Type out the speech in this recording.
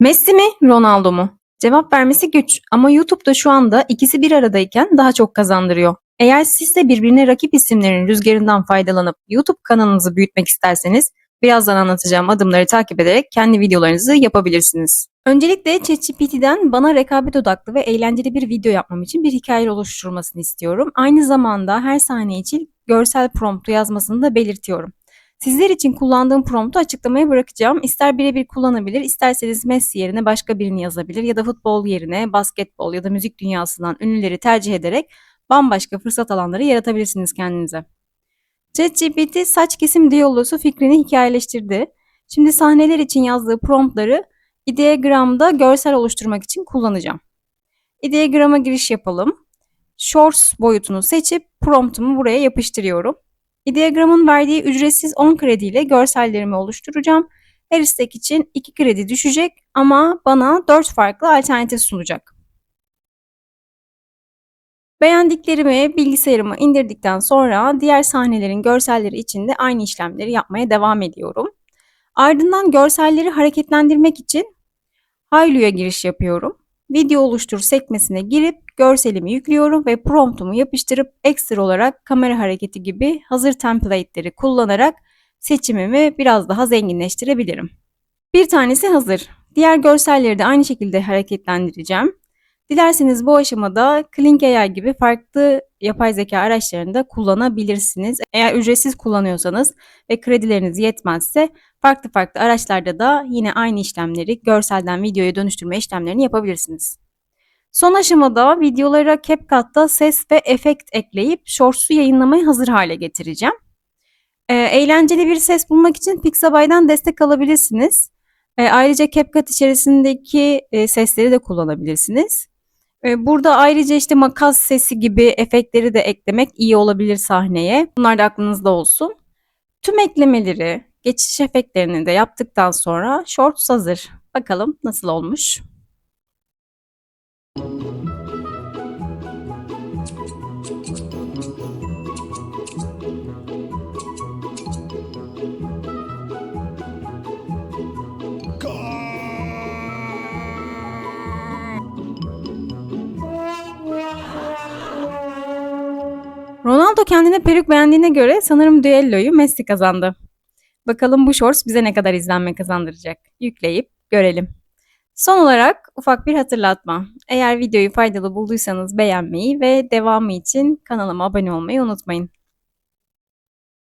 Messi mi, Ronaldo mu? Cevap vermesi güç ama YouTube'da şu anda ikisi bir aradayken daha çok kazandırıyor. Eğer siz de birbirine rakip isimlerin rüzgarından faydalanıp YouTube kanalınızı büyütmek isterseniz birazdan anlatacağım adımları takip ederek kendi videolarınızı yapabilirsiniz. Öncelikle ChatGPT'den bana rekabet odaklı ve eğlenceli bir video yapmam için bir hikaye oluşturmasını istiyorum. Aynı zamanda her saniye için görsel promptu yazmasını da belirtiyorum. Sizler için kullandığım promptu açıklamaya bırakacağım. İster birebir kullanabilir, isterseniz Messi yerine başka birini yazabilir ya da futbol yerine basketbol ya da müzik dünyasından ünlüleri tercih ederek bambaşka fırsat alanları yaratabilirsiniz kendinize. ChatGPT saç kesim diyalosu fikrini hikayeleştirdi. Şimdi sahneler için yazdığı promptları Ideogram'da görsel oluşturmak için kullanacağım. Ideogram'a giriş yapalım. Shorts boyutunu seçip promptumu buraya yapıştırıyorum. Ideogram'ın verdiği ücretsiz 10 krediyle görsellerimi oluşturacağım. Her istek için 2 kredi düşecek ama bana 4 farklı alternatif sunacak. Beğendiklerimi bilgisayarıma indirdikten sonra diğer sahnelerin görselleri için de aynı işlemleri yapmaya devam ediyorum. Ardından görselleri hareketlendirmek için Haylu'ya giriş yapıyorum. Video oluştur sekmesine girip görselimi yüklüyorum ve promptumu yapıştırıp ekstra olarak kamera hareketi gibi hazır template'leri kullanarak seçimimi biraz daha zenginleştirebilirim. Bir tanesi hazır. Diğer görselleri de aynı şekilde hareketlendireceğim. Dilerseniz bu aşamada Klink AI gibi farklı yapay zeka araçlarını da kullanabilirsiniz. Eğer ücretsiz kullanıyorsanız ve kredileriniz yetmezse farklı farklı araçlarda da yine aynı işlemleri görselden videoya dönüştürme işlemlerini yapabilirsiniz. Son aşamada videolara CapCut'ta ses ve efekt ekleyip Shorts'u yayınlamaya hazır hale getireceğim. Ee, eğlenceli bir ses bulmak için Pixabay'dan destek alabilirsiniz. Ee, ayrıca CapCut içerisindeki e, sesleri de kullanabilirsiniz. Ee, burada ayrıca işte makas sesi gibi efektleri de eklemek iyi olabilir sahneye. Bunlar da aklınızda olsun. Tüm eklemeleri, geçiş efektlerini de yaptıktan sonra Shorts hazır. Bakalım nasıl olmuş. Ronaldo kendine peruk beğendiğine göre sanırım düelloyu Messi kazandı. Bakalım bu shorts bize ne kadar izlenme kazandıracak. Yükleyip görelim. Son olarak ufak bir hatırlatma. Eğer videoyu faydalı bulduysanız beğenmeyi ve devamı için kanalıma abone olmayı unutmayın.